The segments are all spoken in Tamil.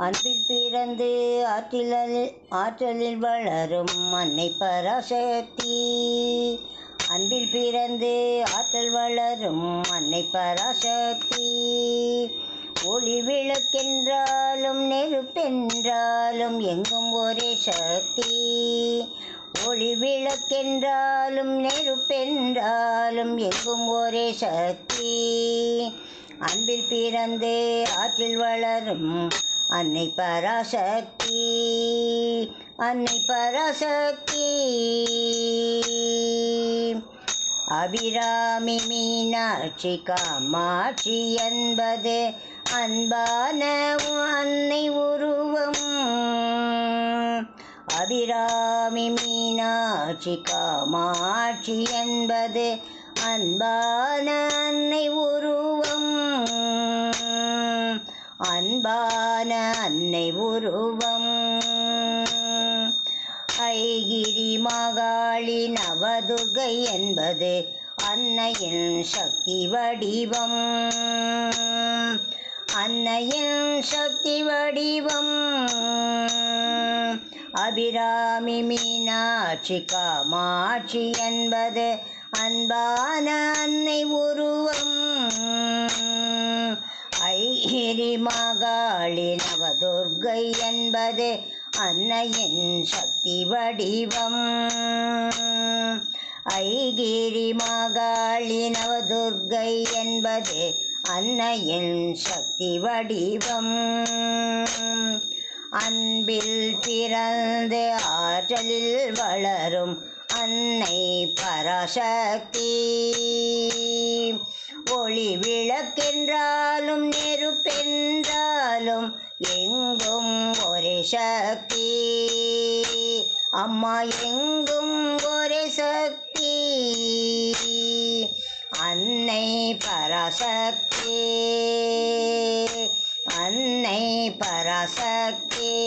அன்பில் பிறந்து ஆற்றில் ஆற்றலில் வளரும் அன்னை பராசக்தி. அன்பில் பிறந்து ஆற்றல் வளரும் அன்னை பராசக்தி. ஒளி விளக்கென்றாலும் நெருப்பென்றாலும் எங்கும் ஒரே சக்தி. ஒளி விளக்கென்றாலும் நெருப்பென்றாலும் எங்கும் ஒரே சக்தி. அன்பில் பிறந்து ஆற்றில் வளரும் அன்னை பராசக்தி அன்னை பராசக்தி. அபிராமி மீனாட்சி காமாட்சி என்பது அன்பான அன்னை உருவம். அபிராமி மீனாட்சி காமாட்சி என்பது அன்பான அன்னை உருவம். அன்பான அன்னை உருவம். ஐகிரி மகாளி நவதுர்கை என்பது அன்னையின் சக்தி வடிவம். அன்னையின் சக்தி வடிவம். அபிராமி மீனாட்சி காமாட்சி என்பது அன்பான அன்னை உருவம். மகாளி நவதுர்கை என்பது அன்னையின் சக்தி வடிவம். ஐகிரி மகாளி நவதுர்கை என்பது அன்னையின் சக்தி வடிவம். அன்பில் பிறந்து ஆற்றலில் வளரும் அன்னை பராசக்தி. ஒளி விளக்கென்றாலும் நெருப்பென்றாலும் எங்கும் ஒரே சக்தி. அம்மா எங்கும் ஒரே சக்தி. அன்னை பராசக்தி. அன்னை பராசக்தி.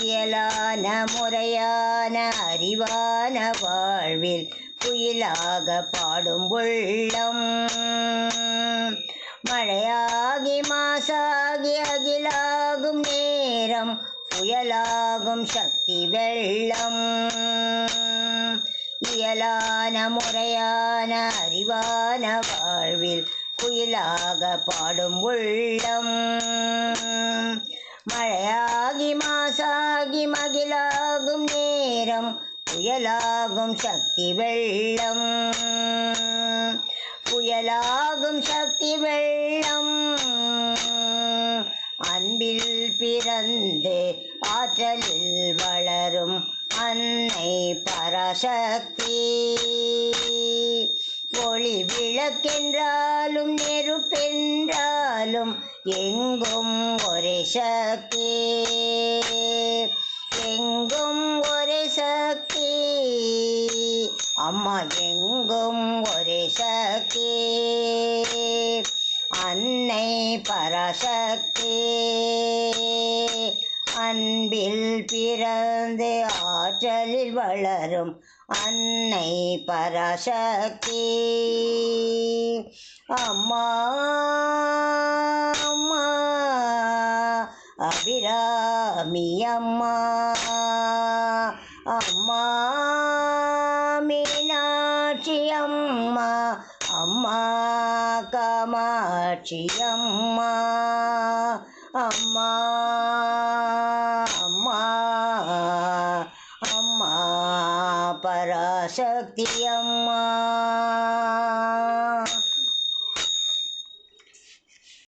இயலான முறையான அறிவான வாழ்வில் குயிலாக பாடும் உள்ளம். மழையாகி மாசாகி அகிலாகும் நேரம் புயலாகும் சக்தி வெள்ளம். இயலான முறையான அறிவான வாழ்வில் குயிலாக பாடும் உள்ளம். மழையாகி மாசாகி மகிழாகும் நேரம் புயலாகும் சக்தி வெள்ளம். புயலாகும் சக்தி வெள்ளம். அன்பில் பிறந்து ஆற்றலில் வளரும் அன்னை பராசக்தி. ஒளி விளக்கென்றாலும் நெருப்பென்றாலும் எங்கும் ஒரே சக்தி. பராசக்தி. அன்பில் பிறந்து ஆற்றலில் வளரும் அன்னை பராசக்தி. அம்மா அம்மா அபிராமி அம்மா அம்மா மீனாட்சி அம்மா அம்மா காமாட்சி அம்மா அம்மா அம்மா அம்மா பராசக்தி அம்மா